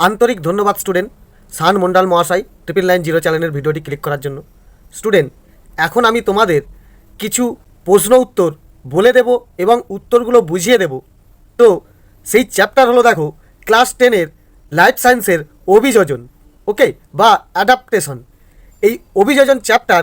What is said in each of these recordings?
আন্তরিক ধন্যবাদ স্টুডেন্ট, সান মন্ডল মহাশয় ট্রিপল নাইন জিরো চ্যানেলের ভিডিওটি ক্লিক করার জন্য। স্টুডেন্ট, এখন আমি তোমাদের কিছু প্রশ্ন উত্তর বলে দেব এবং উত্তরগুলো বুঝিয়ে দেব। তো, সেই চ্যাপ্টার হলো দেখো ক্লাস টেনের লাইফ সায়েন্সের অভিযোজন ওকে বা অ্যাডাপ্টেশন এই অভিযোজন চ্যাপ্টার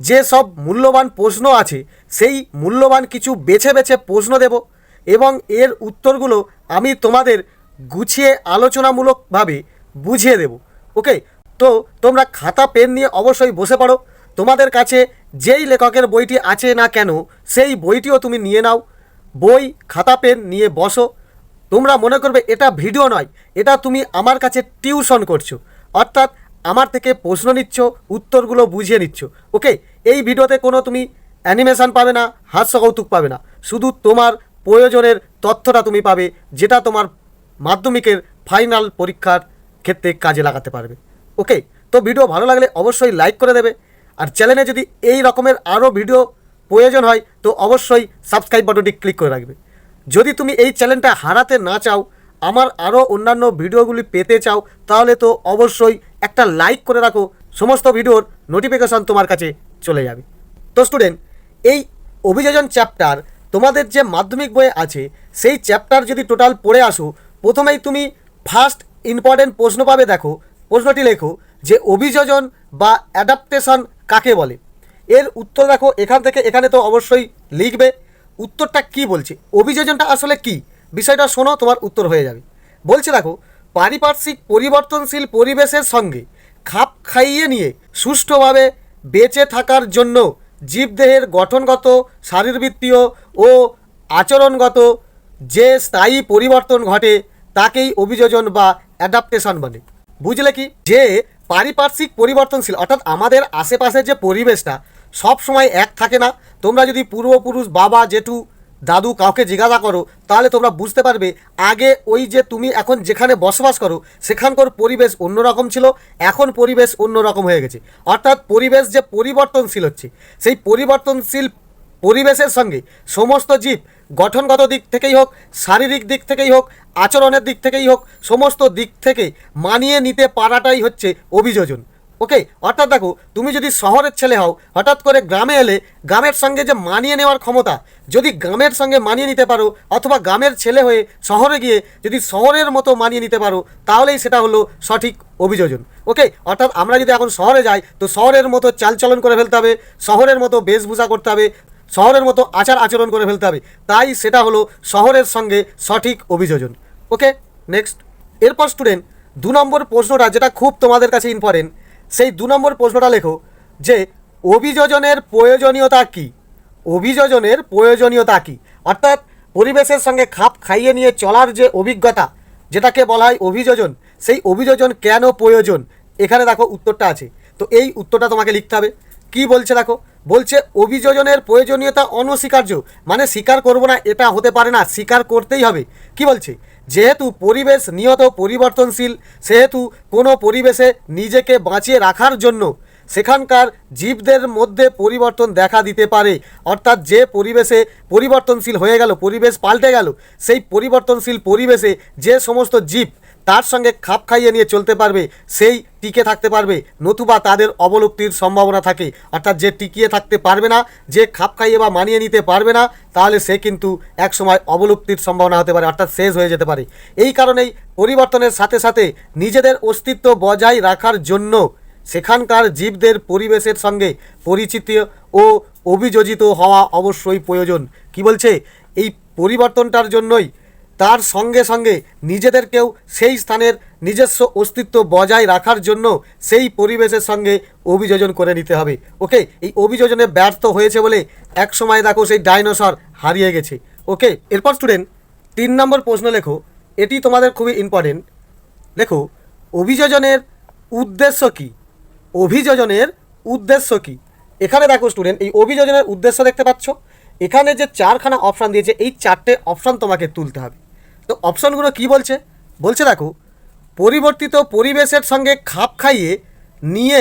যে সব মূল্যবান প্রশ্ন আছে, সেই মূল্যবান কিছু বেছে বেছে প্রশ্ন দেব এবং এর উত্তরগুলো আমি তোমাদের গুছিয়ে আলোচনামূলকভাবে বুঝিয়ে দেব। ওকে? তো তোমরা খাতা, পেন নিয়ে অবশ্যই বসে পড়ো। তোমাদের কাছে যেই লেখকের বইটি আছে না কেন, সেই বইটিও তুমি নিয়ে নাও। বই, খাতা, পেন নিয়ে বসো। তোমরা মনে করবে এটা ভিডিও নয়, এটা তুমি আমার কাছে টিউশন করছ। অর্থাৎ আমার থেকে প্রশ্ন নিচ্ছ, উত্তরগুলো বুঝিয়ে নিচ্ছ। ওকে? এই ভিডিওতে কোনো তুমি অ্যানিমেশন পাবে না হাস্য কৌতুক পাবে না। শুধু তোমার প্রয়োজনের তথ্যটা তুমি পাবে, যেটা তোমার মাধ্যমিকের ফাইনাল পরীক্ষার ক্ষেত্রে কাজে লাগাতে পারবে। ওকে তো ভিডিও ভালো লাগলে অবশ্যই লাইক করে দেবে। আর চ্যানেলে যদি এই রকমের আরও ভিডিও প্রয়োজন হয়, তো অবশ্যই সাবস্ক্রাইব বাটনটি ক্লিক করে রাখবে। যদি তুমি এই চ্যানেলটা হারাতে না চাও, আমার আরও অন্যান্য ভিডিওগুলি পেতে চাও, তাহলে তো অবশ্যই একটা লাইক করে রাখো। সমস্ত ভিডিওর নোটিফিকেশন তোমার কাছে চলে যাবে। তো স্টুডেন্ট এই অভিযোজন চ্যাপ্টার তোমাদের যে মাধ্যমিক বইয়ে আছে, সেই চ্যাপ্টার যদি টোটাল পড়ে আসো প্রথমেই তুমি ফার্স্ট ইম্পর্টেন্ট প্রশ্ন পাবে, দেখো, প্রশ্নটি লেখো যে অভিযোজন বা অ্যাডাপ্টেশন কাকে বলে? এর উত্তর দেখো, এখান থেকে এখানে তো অবশ্যই লিখবে। উত্তরটা কি বলছে? অভিযোজনটা আসলে কি? বিষয়টা শোনো, তোমার উত্তর হয়ে যাবে। বলছে দেখো, পারিপার্শ্বিক পরিবর্তনশীল পরিবেশের সঙ্গে খাপ খাইয়ে নিয়ে সুষ্ঠুভাবে বেঁচে থাকার জন্য জীবদেহের গঠনগত, শারীরবৃত্তীয় ও আচরণগত যে স্থায়ী পরিবর্তন ঘটে তাকেই অভিযোজন বা অ্যাডাপ্টেশন বলে। বুঝলে কি? যে পারিপার্শ্বিক পরিবর্তনশীল, অর্থাৎ আমাদের আশেপাশে যে পরিবেশটা সব সময় এক থাকে না। তোমরা যদি পূর্বপুরুষ, বাবা, জেঠু, দাদু কাউকে জিজ্ঞাসা করো, তাহলে তোমরা বুঝতে পারবে, আগে ওই যে তুমি এখন যেখানে বসবাস করো, সেখানকার পরিবেশ অন্যরকম ছিল, এখন পরিবেশ অন্যরকম হয়ে গেছে। অর্থাৎ পরিবেশ যে পরিবর্তনশীল হচ্ছে, সেই পরিবর্তনশীল পরিবেশের সঙ্গে সমস্ত জীব গঠনগত দিক থেকেই হোক, শারীরিক দিক থেকেই হোক, আচরণের দিক থেকেই হোক, সমস্ত দিক থেকে মানিয়ে নিতে পারাটাই হচ্ছে অভিযোজন। ওকে অর্থাৎ দেখো, তুমি যদি শহরের ছেলে হও, হঠাৎ করে গ্রামে এলে, গ্রামের সঙ্গে যে মানিয়ে নেওয়ার ক্ষমতা, যদি গ্রামের সঙ্গে মানিয়ে নিতে পারো, অথবা গ্রামের ছেলে হয়ে শহরে গিয়ে যদি শহরের মতো মানিয়ে নিতে পারো, তাহলেই সেটা হলো সঠিক অভিযোজন। ওকে অর্থাৎ আমরা যদি এখন শহরে যাই, তো শহরের মতো চালচলন করে ফেলতে হবে, শহরের মতো বেশভূষা করতে হবে শহরের মতো আচার আচরণ করে ফেলতে হবে। তাই সেটা হলো শহরের সঙ্গে সঠিক অভিযোজন। ওকে নেক্সট এরপর স্টুডেন্ট দু নম্বর প্রশ্নটা যেটা খুব তোমাদের কাছে ইম্পর্টেন্ট সেই দু নম্বর প্রশ্নটা লেখো যে, অভিযোজনের প্রয়োজনীয়তা কী? অভিযোজনের প্রয়োজনীয়তা কী? অর্থাৎ পরিবেশের সঙ্গে খাপ খাইয়ে নিয়ে চলার যে অভিজ্ঞতা, যেটাকে বলা হয় অভিযোজন, সেই অভিযোজন কেন প্রয়োজন? এখানে দেখো উত্তরটা আছে। তো এই উত্তরটা তোমাকে লিখতে হবে। কি বলছে দেখো? বলছে, অভিযোজনের প্রয়োজনীয়তা অনস্বীকার্য। মানে স্বীকার করব না, এটা হতে পারে না, স্বীকার করতেই হবে। কি বলছে? যেহেতু পরিবেশ নিয়ত পরিবর্তনশীল, সেহেতু কোনো পরিবেশে নিজেকে বাঁচিয়ে রাখার জন্য সেখানকার জীবদের মধ্যে পরিবর্তন দেখা দিতে পারে। অর্থাৎ যে পরিবেশে পরিবর্তনশীল হয়ে গেল, পরিবেশ পাল্টে গেল, সেই পরিবর্তনশীল পরিবেশে যে সমস্ত জীব তার সঙ্গে খাপ খাইয়ে নিয়ে চলতে পারবে, সেই টিকে থাকতে পারবে। নতুবা তাদের অবলুপ্তির সম্ভাবনা থাকে। অর্থাৎ যে টিকিয়ে থাকতে পারবে না, যে খাপ খাইয়ে বা মানিয়ে নিতে পারবে না, তাহলে সে কিন্তু একসময় অবলুপ্তির সম্ভাবনা হতে পারে, অর্থাৎ শেষ হয়ে যেতে পারে। এই কারণেই পরিবর্তনের সাথে সাথে নিজেদের অস্তিত্ব বজায় রাখার জন্য সেখানকার জীবদের পরিবেশের সঙ্গে পরিচিত ও অভিযোজিত হওয়া অবশ্যই প্রয়োজন। কি বলছে? এই পরিবর্তনটার জন্যই তার সঙ্গে সঙ্গে নিজেদেরকেও সেই স্থানের নিজস্ব অস্তিত্ব বজায় রাখার জন্য সেই পরিবেশের সঙ্গে অভিযোজন করে নিতে হবে। ওকে, এই অভিযোজনে ব্যর্থ হয়েছে বলে এক সময় দেখো সেই ডাইনোসর হারিয়ে গেছে। ওকে, এরপর স্টুডেন্ট তিন নম্বর প্রশ্ন লেখো। এটি তোমাদের খুবই ইম্পর্টেন্ট লেখো, অভিযোজনের উদ্দেশ্য কী? অভিযোজনের উদ্দেশ্য কী? এখানে দেখো স্টুডেন্ট এই অভিযোজনের উদ্দেশ্য দেখতে পাচ্ছ। এখানে যে চারখানা অপশান দিয়েছে, এই চারটে অপশান তোমাকে তুলতে হবে। তো অপশানগুলো কি বলছে? বলছে দেখো, পরিবর্তিত পরিবেশের সঙ্গে খাপ খাইয়ে নিয়ে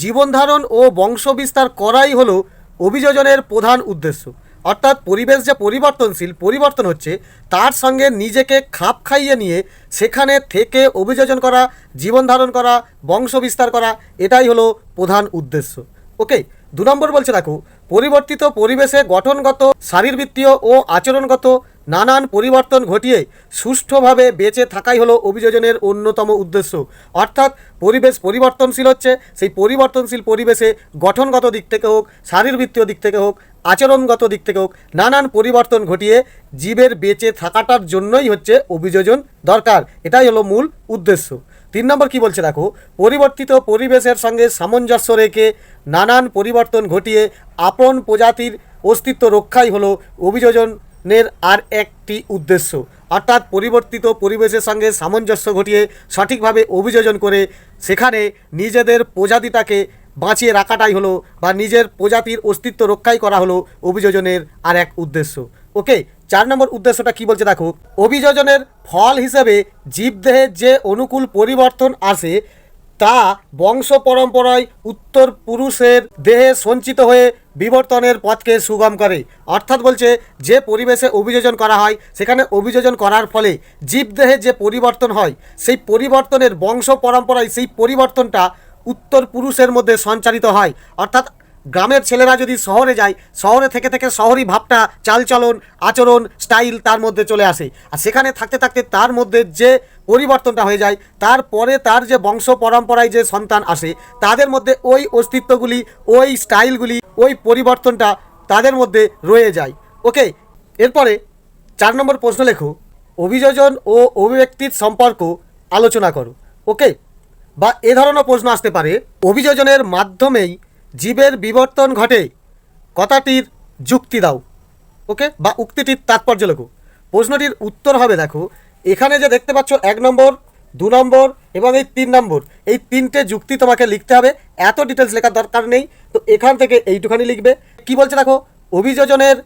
জীবনধারণ ও বংশবিস্তার করাই হলো অভিযোজনের প্রধান উদ্দেশ্য। অর্থাৎ পরিবেশ যে পরিবর্তনশীল, পরিবর্তন হচ্ছে, তার সঙ্গে নিজেকে খাপ খাইয়ে নিয়ে সেখানে থেকে অভিযোজন করা জীবন ধারণ করা বংশ বিস্তার করা, এটাই হলো প্রধান উদ্দেশ্য। ওকে দু নম্বর বলছে দেখো, পরিবর্তিত পরিবেশে গঠনগত, শারীরবৃত্তীয় ও আচরণগত নানান পরিবর্তন ঘটিয়ে সুষ্ঠুভাবে বেঁচে থাকাই হলো অভিযোজনের অন্যতম উদ্দেশ্য। অর্থাৎ পরিবেশ পরিবর্তনশীল হচ্ছে, সেই পরিবর্তনশীল পরিবেশে গঠনগত দিক থেকে হোক, শারীরবৃত্তীয় দিক থেকে হোক, আচরণগত দিক থেকে হোক, নানান পরিবর্তন ঘটিয়ে জীবের বেঁচে থাকাটার জন্যই হচ্ছে অভিযোজন দরকার। এটাই হলো মূল উদ্দেশ্য। তিন নম্বর কি বলছে দেখো? পরিবর্তিত পরিবেশের সঙ্গে সামঞ্জস্য রেখে নানান পরিবর্তন ঘটিয়ে আপন প্রজাতির অস্তিত্ব রক্ষাই হলো অভিযোজনের আর একটি উদ্দেশ্য। অর্থাৎ পরিবর্তিত পরিবেশের সঙ্গে সামঞ্জস্য ঘটিয়ে সঠিকভাবে অভিযোজন করে সেখানে নিজেদের প্রজাতিটাকে বাঁচিয়ে রাখাটাই হলো বা নিজের প্রজাতির অস্তিত্ব রক্ষাই করা হলো অভিযোজনের আর এক উদ্দেশ্য। ওকে চার নম্বর উদ্দেশ্যটা কি বলছে দেখো? অভিযোজনের ফল হিসেবে জীবদেহের যে অনুকূল পরিবর্তন আসে তা বংশ পরম্পরায় উত্তর পুরুষের দেহে সঞ্চিত হয়ে বিবর্তনের পথকে সুগম করে। অর্থাৎ বলছে, যে পরিবেশে অভিযোজন করা হয়, সেখানে অভিযোজন করার ফলে জীবদেহে যে পরিবর্তন হয়, সেই পরিবর্তনের বংশ পরম্পরায় সেই পরিবর্তনটা উত্তর পুরুষের মধ্যে সঞ্চারিত হয়। অর্থাৎ গ্রামের ছেলেরা যদি শহরে যায়, শহরে থেকে থেকে শহরই ভাবটা, চালচলন, আচরণ, স্টাইল তার মধ্যে চলে আসে। আর সেখানে থাকতে থাকতে তার মধ্যে যে পরিবর্তনটা হয়ে যায়। তারপরে তার যে বংশ পরম্পরায় যে সন্তান আসে, তাদের মধ্যে ওই অস্তিত্বগুলি, ওই স্টাইলগুলি, ওই পরিবর্তনটা তাদের মধ্যে রয়ে যায়। ওকে? এরপরে চার নম্বর প্রশ্ন লেখো। অভিযোজন ও অভিব্যক্তির সম্পর্ক আলোচনা করো। ওকে? বা এ ধরনের প্রশ্ন আসতে পারে, অভিযোজনের মাধ্যমেই জীবের বিবর্তন ঘটে, কথাটির যুক্তি দাও। ওকে? বা উক্তিটির তাৎপর্য লেখো। প্রশ্নটির উত্তর হবে, দেখো এখানে যে দেখতে পাচ্ছ, এক নম্বর, দু নম্বর এবং এই তিন নম্বর, এই তিনটে যুক্তি তোমাকে লিখতে হবে। এত ডিটেলস লেখার দরকার নেই। তো এখান থেকে এইটুখানি লিখবে। কি বলছে দেখো? অভিযোজনের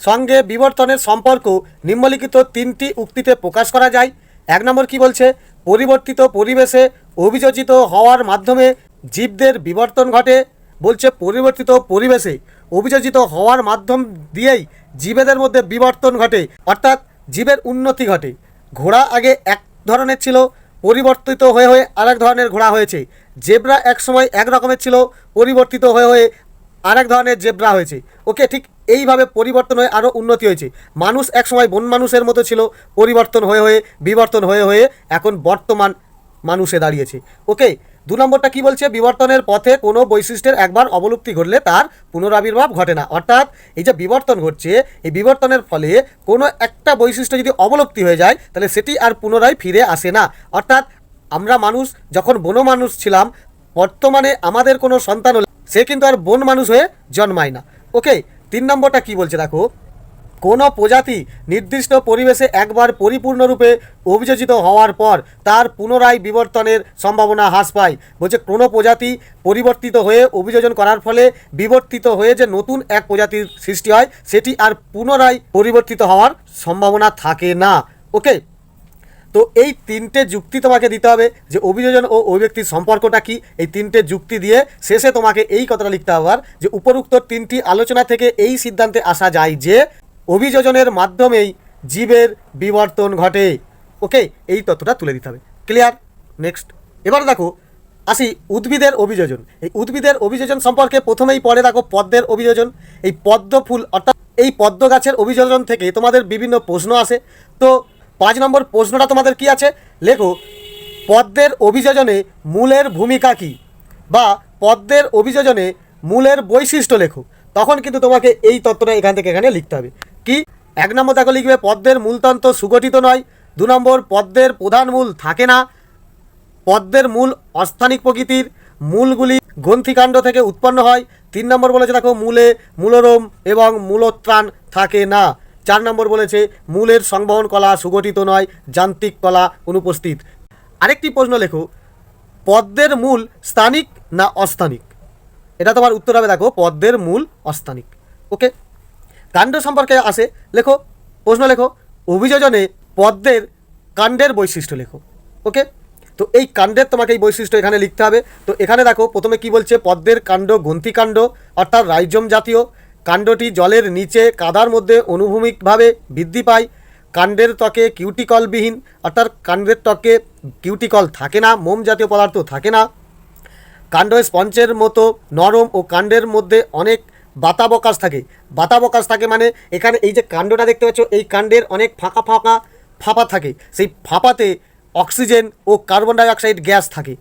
সঙ্গে বিবর্তনের সম্পর্ক নিম্নলিখিত তিনটি উক্তিতে প্রকাশ করা যায়। এক নম্বর কি বলছে? পরিবর্তিত পরিবেশে অভিযোজিত হওয়ার মাধ্যমে জীবদের বিবর্তন ঘটে। বলছে, পরিবর্তিত পরিবেশে অভিযোজিত হওয়ার মাধ্যম দিয়েই জীবেদের মধ্যে বিবর্তন ঘটে। অর্থাৎ জীবের উন্নতি ঘটে। ঘোড়া আগে এক ধরনের ছিল, পরিবর্তিত হয়ে হয়ে আরেক ধরনের ঘোড়া হয়েছে। জেব্রা এক সময় এক রকমের ছিল, পরিবর্তিত হয়ে হয়ে আরেক ধরনের জেব্রা হয়েছে। ওকে ঠিক এইভাবে পরিবর্তন হয়ে আরও উন্নতি হয়েছে। মানুষ একসময় বন মানুষের মতো ছিল, পরিবর্তন হয়ে হয়ে বিবর্তন হয়ে হয়ে এখন বর্তমান মানুষে দাঁড়িয়েছে। ওকে দু নম্বরটা কি বলছে? বিবর্তনের পথে কোনো বৈশিষ্ট্যের একবার অবলুপ্তি ঘটলে তার পুনরাবির্ভাব ঘটে না। অর্থাৎ এই যে বিবর্তন ঘটছে, এই বিবর্তনের ফলে কোনো একটা বৈশিষ্ট্য যদি অবলুপ্তি হয়ে যায়, তাহলে সেটি আর পুনরায় ফিরে আসে না। অর্থাৎ আমরা মানুষ, যখন বন মানুষ ছিলাম, বর্তমানে আমাদের কোনো সন্তান হলে সে কিন্তু আর বন মানুষ হয়ে জন্মায় না। ওকে, তিন নম্বরটা কি বলছে দেখো? কোনো প্রজাতি নির্দিষ্ট পরিবেশে একবার পরিপূর্ণরূপে অভিযোজিত হওয়ার পর তার পুনরায় বিবর্তনের সম্ভাবনা হ্রাস পায়। বলছে, কোনো প্রজাতি পরিবর্তিত হয়ে অভিযোজন করার ফলে বিবর্তিত হয়ে যে নতুন এক প্রজাতির সৃষ্টি হয়, সেটি আর পুনরায় পরিবর্তিত হওয়ার সম্ভাবনা থাকে না। ওকে? তো এই তিনটে যুক্তি তোমাকে দিতে হবে যে অভিযোজন ও অভিব্যক্তির সম্পর্কটা কি। এই তিনটে যুক্তি দিয়ে শেষে তোমাকে এই কথাটা লিখতে হবে যে উপরোক্ত তিনটি আলোচনা থেকে এই সিদ্ধান্তে আসা যায় যে অভিযোজনের মাধ্যমেই জীবের বিবর্তন ঘটে। ওকে, এই তথ্যটা তুলে দিতে হবে। ক্লিয়ার নেক্সট এবার দেখো, আসি উদ্ভিদের অভিযোজন। এই উদ্ভিদের অভিযোজন সম্পর্কে প্রথমেই পরে দেখো পদ্মের অভিযোজন। এই পদ্ম ফুল, অর্থাৎ এই পদ্ম গাছের অভিযোজন থেকে তোমাদের বিভিন্ন প্রশ্ন আসে। তো পাঁচ নম্বর প্রশ্নটা তোমাদের কি আছে? লেখো, পদ্মের অভিযোজনে মূলের ভূমিকা কী? বা পদ্মের অভিযোজনে মূলের বৈশিষ্ট্য লেখো। তখন কিন্তু তোমাকে এই তত্ত্বটা এখান থেকে এখানে লিখতে হবে। কি? এক নম্বর দেখো লিখবে, পদ্মের মূলতন্ত্র সুগঠিত নয়। দু নম্বর, পদ্মের প্রধান মূল থাকে না। পদ্মের মূল অস্থানিক প্রকৃতির মূলগুলি গ্রন্থিকাণ্ড থেকে উৎপন্ন হয়। তিন নম্বর বলেছে দেখো, মূলে মূলরোম এবং মূলোত্রাণ থাকে না। চার নম্বর বলেছে, মূলের সংবহন কলা সুগঠিত নয়, যান্ত্রিক কলা অনুপস্থিত। আরেকটি প্রশ্ন লেখো, পদ্মের মূল স্থানিক না অস্থানিক? এটা তোমার উত্তর হবে দেখো, পদ্মের মূল অস্থানিক। ওকে? কাণ্ড সম্পর্কে আসে লেখো, প্রশ্ন লেখো। অভিযোজনে পদ্মের কাণ্ডের বৈশিষ্ট্য লেখো, ওকে? তো এই কাণ্ডের তোমাকে এই বৈশিষ্ট্য এখানে লিখতে হবে। তো এখানে দেখো, প্রথমে কি বলছে? পদ্মের কাণ্ড গ্রন্থিকাণ্ড অর্থাৎ রাইজম জাতীয়। কাণ্ডটি জলের নিচে কাদার মধ্যে অনুভূমিকভাবে বৃদ্ধি পায়। কাণ্ডের ত্বকে কিউটিকলবিহীন, অর্থাৎ কাণ্ডের ত্বকে কিউটিকল থাকে না, মোম জাতীয় পদার্থ থাকে না। কাণ্ড স্পঞ্জের মতো নরম ও কাণ্ডের মধ্যে অনেক বাতাবকাশ থাকে। বাতাবকাশ থাকে মানে এখানে এই যে কাণ্ডটা দেখতে পাচ্ছ, এই কাণ্ডের অনেক ফাঁকা ফাঁকা ফাঁপা থাকে। সেই ফাঁপাতে অক্সিজেন ও কার্বন ডাই অক্সাইড গ্যাস থাকে।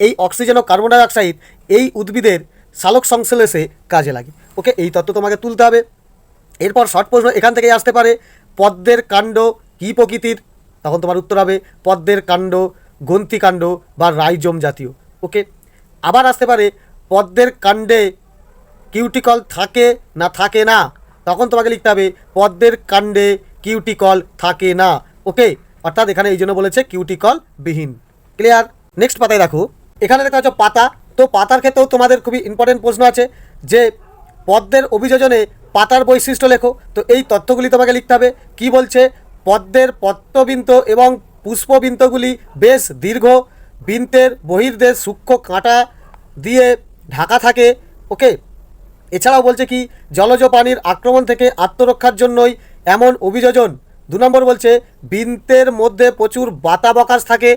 এই অক্সিজেন ও কার্বন ডাইঅক্সাইড এই উদ্ভিদের সালোক সংশ্লেষে কাজে লাগে। ওকে, এই তত্ত্ব তোমাকে তুলতে হবে। এরপর শর্ট প্রশ্ন, এখান থেকেই আসতে পারে, পদ্মের কাণ্ড কী প্রকৃতির? তখন তোমার উত্তর হবে, পদ্মের কাণ্ড, গ্রন্থিকাণ্ড বা রাইজোম জাতীয়। ওকে, আবার আসতে পারে, পদ্মের কাণ্ডে কিউটিকল থাকে না থাকে না? তখন তোমাকে লিখতে হবে, পদ্মের কাণ্ডে কিউটিকল থাকে না। ওকে? অর্থাৎ এখানে এই জন্য বলেছে কিউটিকল বিহীন। ক্লিয়ার নেক্সট পাতায় দেখো। এখানে দেখা যাচ্ছে পাতা। তো পাতার ক্ষেত্রেও তোমাদের খুবই ইম্পর্টেন্ট প্রশ্ন আছে যে পদ্মের অভিযোজনে পাতার বৈশিষ্ট্য লেখো। তো এই তথ্যগুলি তোমাকে লিখতে হবে। কি বলছে? পদ্মের পত্রবৃন্ত এবং পুষ্পবৃন্তগুলি বেশ দীর্ঘ। বৃন্তের বহির্দেশ সূক্ষ্ম কাঁটা দিয়ে ঢাকা থাকে। ওকে? এছাড়াও বলছে কি, জলজ প্রাণীর আক্রমণ থেকে আত্মরক্ষার জন্যই এমন অভিযোজন। দু নম্বর বলছে, বিন্তের মধ্যে প্রচুর বাতাবকাশ থাকে।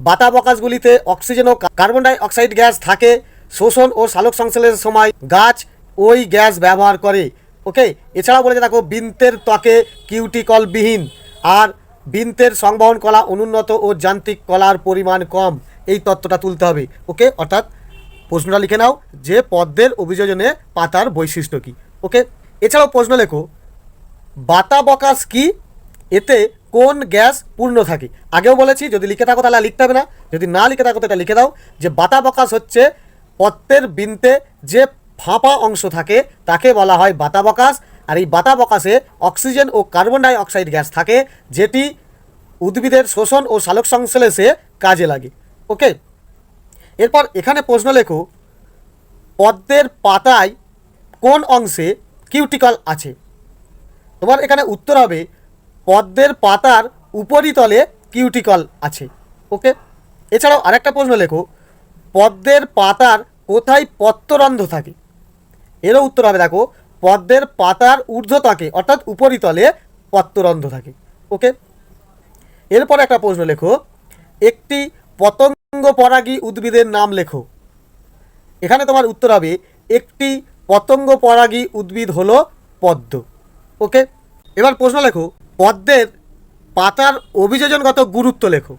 বাতাবকাশগুলিতে অক্সিজেন ও কার্বন ডাই অক্সাইড গ্যাস থাকে। শোষণ ও সালোক সংশ্লেষের সময় গাছ ওই গ্যাস ব্যবহার করে। ওকে, এছাড়াও বলেছে দেখো, বিন্তের ত্বকে কিউটিকলবিহীন আর বিন্তের সংবহন কলা অনুন্নত ও যান্ত্রিক কলার পরিমাণ কম। এই তত্ত্বটা তুলতে হবে। ওকে, অর্থাৎ প্রশ্নটা লিখে নাও, যে পদ্মের অভিযোজনে পাতার বৈশিষ্ট্য কী? ওকে এছাড়াও প্রশ্ন লেখো বাতা বাতাবকাশ কি? এতে কোন গ্যাস পূর্ণ থাকে? আগেও বলেছি, যদি লিখে থাকো তাহলে লিখতে হবে না। যদি না লিখে থাকো তো এটা লিখে দাও, যে বাতা বাতাবকাশ হচ্ছে পত্রের বৃন্তে যে ফাঁপা অংশ থাকে, তাকে বলা হয় বাতা বাতাবকাশ। আর এই বাতা বাতাবকাশে অক্সিজেন ও কার্বন ডাই অক্সাইড গ্যাস থাকে, যেটি উদ্ভিদের শোষণ ও সালোক সংশ্লেষে কাজে লাগে। ওকে এরপর এখানে প্রশ্ন লেখো, পদ্মের পাতায় কোন অংশে কিউটিকল আছে? তোমার এখানে উত্তর হবে, পদ্মের পাতার উপরিতলে কিউটিকল আছে। ওকে এছাড়াও আরেকটা প্রশ্ন লেখো, পদ্মের পাতার কোথায় পত্ররন্ধ্র থাকে? এরও উত্তর হবে দেখো, পদ্মের পাতার ঊর্ধ্বতাকে, অর্থাৎ উপরিতলে পত্ররন্ধ্র থাকে। ওকে এরপর একটা প্রশ্ন লেখো, একটি পতঙ্গ পরাগী উদ্ভিদের নাম লেখো। এখানে তোমার উত্তর হবে, একটি পতঙ্গ পরাগী উদ্ভিদ হলো পদ্ম। ওকে? এবার প্রশ্ন লেখো, পদ্মের পাতার অভিযোজনগত গুরুত্ব লেখো।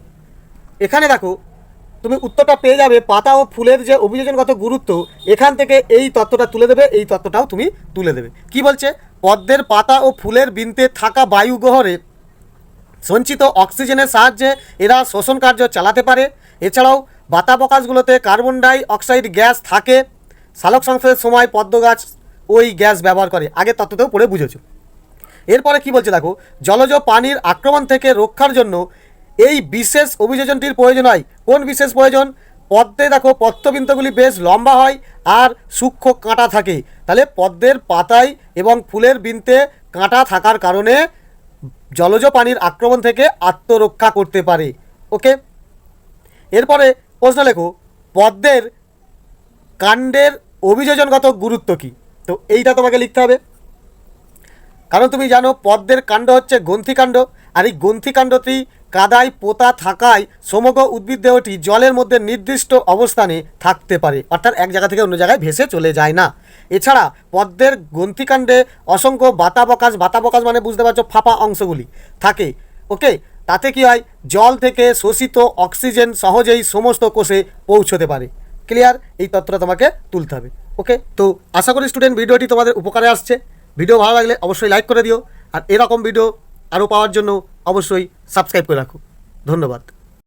এখানে দেখো, তুমি উত্তরটা পেয়ে যাবে, পাতা ও ফুলের যে অভিযোজনগত গুরুত্ব, এখান থেকে এই তত্ত্বটা তুলে দেবে, এই তত্ত্বটাও তুমি তুলে দেবে। কি বলছে? পদ্মের পাতা ও ফুলের বৃন্তে থাকা বায়ু গ্রহণে সঞ্চিত অক্সিজেনের সাহায্যে এরা শোষণ কার্য চালাতে পারে। এছাড়াও বাতাবকাশগুলোতে কার্বন ডাই অক্সাইড গ্যাস থাকে। সালোক সংশ্লেষের সময় পদ্ম গাছ ওই গ্যাস ব্যবহার করে। আগে তত্ত্বতেও পড়ে বুঝেছ। এরপরে কি বলছে দেখো, জলজ পানির আক্রমণ থেকে রক্ষার জন্য এই বিশেষ অভিযোজনটির প্রয়োজন হয়। কোন বিশেষ প্রয়োজন? পদ্মে দেখো পত্রবিন্দুগুলি বেশ লম্বা হয় আর সূক্ষ্ম কাঁটা থাকে। তাহলে পদ্মের পাতায় এবং ফুলের বৃন্তে কাঁটা থাকার কারণে জলজ পানির আক্রমণ থেকে আত্মরক্ষা করতে পারে। ওকে? এরপরে প্রশ্ন লেখো, পদ্মের কাণ্ডের অভিযোজনগত গুরুত্ব কী? তো এইটা তোমাকে লিখতে হবে। কারণ তুমি জানো, পদ্মের কাণ্ড হচ্ছে গ্রন্থিকাণ্ড, আর এই গ্রন্থিকাণ্ডটি কাদায় পোতা থাকায় সমগ্র উদ্ভিদ দেহটি জলের মধ্যে নির্দিষ্ট অবস্থানে থাকতে পারে, অর্থাৎ এক জায়গা থেকে অন্য জায়গায় ভেসে চলে যায় না। এছাড়া পদ্মের গ্রন্থিকাণ্ডে অসংখ্য বাতাবকাশ বাতাবকাশ মানে বুঝতে পারছ, ফাঁপা অংশগুলি থাকে। ওকে তাতে কি হয়? জল থেকে শোষিত অক্সিজেন সহজেই সমস্ত কোষে পৌঁছতে পারে। ক্লিয়ার এই তথ্যটা তোমাকে তুলতে হবে। ওকে তো আশা করি স্টুডেন্ট ভিডিওটি তোমাদের উপকারে আসছে। ভিডিও ভালো লাগলে অবশ্যই লাইক করে দিও। আর এরকম ভিডিও আরও পাওয়ার জন্য অবশ্যই সাবস্ক্রাইব করে রাখো। ধন্যবাদ।